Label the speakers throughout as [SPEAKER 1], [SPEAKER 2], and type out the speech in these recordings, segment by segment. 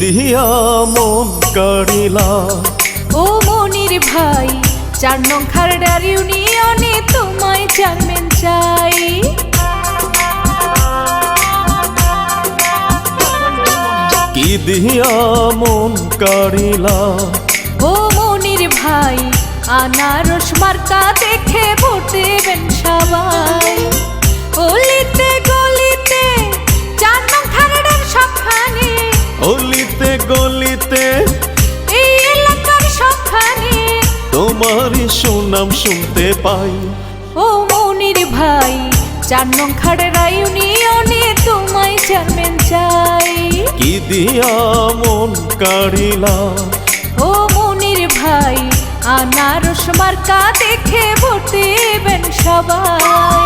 [SPEAKER 1] দিয়া মন কাড়িলা।
[SPEAKER 2] ও মনির ভাই চার নং খারডার ইউনিয়নে তোমায় চেয়ারম্যান চাই।
[SPEAKER 1] কি দিয়া মন কাড়িলা।
[SPEAKER 2] ও মনির ভাই আনারস মার্কা দেখে ভোট দেবেন সবাই। অলিতে
[SPEAKER 1] সুনাম শুনতে পাই।
[SPEAKER 2] ও মনির ভাই চার নং খাড়ে ইউনিয়নে তোমায় চেয়ারম্যান চাই।
[SPEAKER 1] কি দিয়া মন কাড়িলা?
[SPEAKER 2] ও মনির ভাই আনারস মার্কা দেখে ভোট দেবেন সবাই।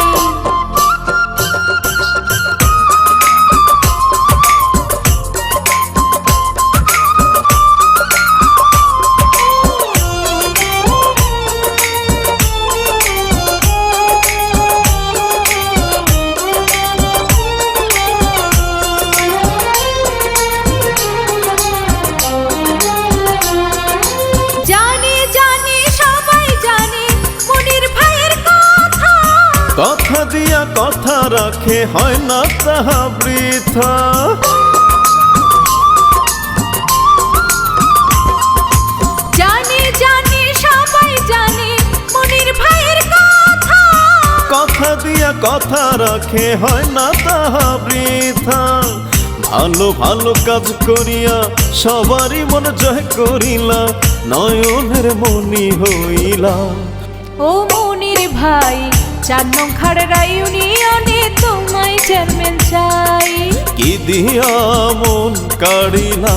[SPEAKER 2] কথা
[SPEAKER 1] দিয়া কথা রাখে হয় না তাহা বৃথা।
[SPEAKER 2] জানি জানি সবাই জানে মনির ভাইয়ের কথা।
[SPEAKER 1] কথা দিয়া কথা রাখে হয় না তাহা বৃথা। ভালো ভালো কাজ করিয়া সবারই মন জয় করিলা নয়নের মনি হইলা।
[SPEAKER 2] ও মনির ভাই চার নং খাড়েরা ইউনিয়নে তোমায় চেয়ারম্যান চাই।
[SPEAKER 1] কি দিয়া মন কাড়িলা?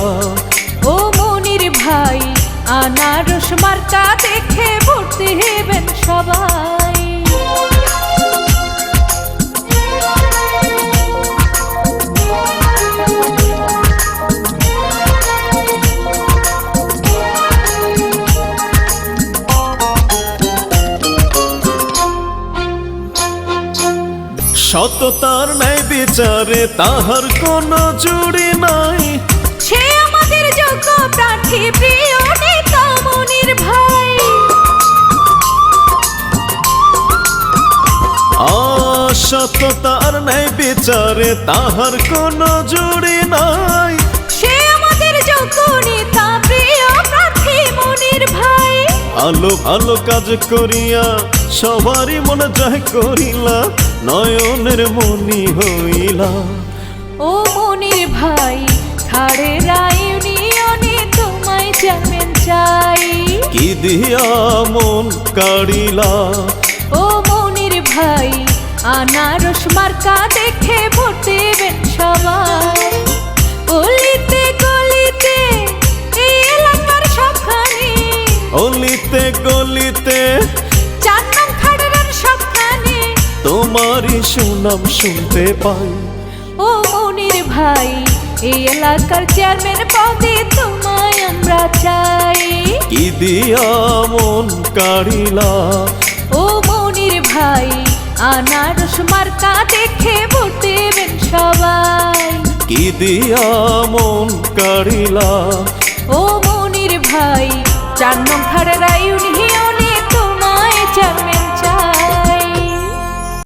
[SPEAKER 2] ও মনির ভাই আনারস মার্কা দেখে ভোট দেবেন সবাই।
[SPEAKER 1] সততার ন্যায় বিচারে তাহার কোনো জুড়ি নাই।
[SPEAKER 2] সে আমাদের যোগ্য প্রার্থী প্রিয় নেতা মনির ভাই।
[SPEAKER 1] অসততার ন্যায় বিচারে তাহার কোনো জুড়ি নাই।
[SPEAKER 2] সে আমাদের যোগ্য নেতা প্রিয় প্রার্থী মনির ভাই।
[SPEAKER 1] ভালো ভালো কাজ করিয়া সবারই মনে জয় করিলা। নয়নের মনি হইলা।
[SPEAKER 2] ও মনির ভাই খাড়ে ইউনিয়নে তোমায় চেয়ারম্যান চাই।
[SPEAKER 1] কি দিয়া মন কাড়িলা?
[SPEAKER 2] ও মনির ভাই আনারস মার্কা দেখে ভোট দেবেন সবাই। অলিতে গলিতে এই এলাকার সবখানে।
[SPEAKER 1] অলিতে গলিতে তোমারই সুনাম শুনতে পাই।
[SPEAKER 2] ও মনির ভাই এই এলাকার চেয়ারম্যান পদে তোমায় আমরা চাই।
[SPEAKER 1] কি দিয়া মন কাড়িলা?
[SPEAKER 2] ও মনির ভাই আনারস মার্কা দেখে ভোট দেবেন সবাই।
[SPEAKER 1] কি দিয়া মন কাড়িলা?
[SPEAKER 2] ও মনির ভাই চার নং খাড়ারা ইউনিয়ন